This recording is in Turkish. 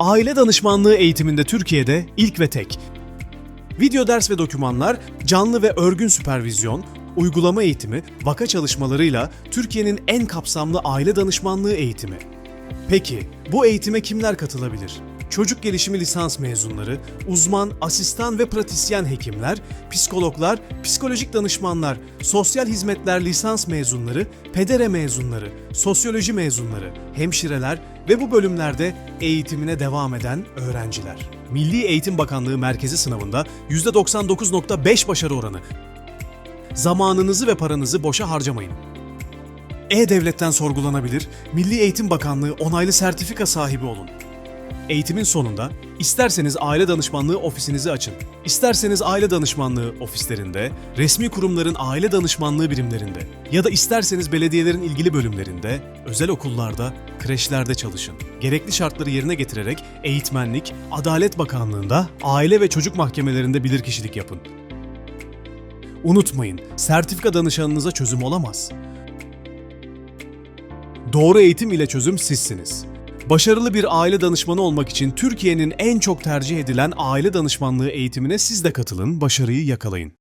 Aile danışmanlığı eğitiminde Türkiye'de ilk ve tek. Video ders ve dokümanlar, canlı ve örgün süpervizyon, uygulama eğitimi, vaka çalışmalarıyla Türkiye'nin en kapsamlı aile danışmanlığı eğitimi. Peki, bu eğitime kimler katılabilir? Çocuk gelişimi lisans mezunları, uzman, asistan ve pratisyen hekimler, psikologlar, psikolojik danışmanlar, sosyal hizmetler lisans mezunları, pedere mezunları, sosyoloji mezunları, hemşireler ve bu bölümlerde eğitimine devam eden öğrenciler. Milli Eğitim Bakanlığı merkezi sınavında %99.5 başarı oranı. Zamanınızı ve paranızı boşa harcamayın. E-Devlet'ten sorgulanabilir, Milli Eğitim Bakanlığı onaylı sertifika sahibi olun. Eğitimin sonunda isterseniz aile danışmanlığı ofisinizi açın. İsterseniz aile danışmanlığı ofislerinde, resmi kurumların aile danışmanlığı birimlerinde ya da isterseniz belediyelerin ilgili bölümlerinde, özel okullarda, kreşlerde çalışın. Gerekli şartları yerine getirerek eğitmenlik, Adalet Bakanlığı'nda, aile ve çocuk mahkemelerinde bilirkişilik yapın. Unutmayın, sertifika danışanınıza çözüm olamaz. Doğru eğitim ile çözüm sizsiniz. Başarılı bir aile danışmanı olmak için Türkiye'nin en çok tercih edilen aile danışmanlığı eğitimine siz de katılın, başarıyı yakalayın.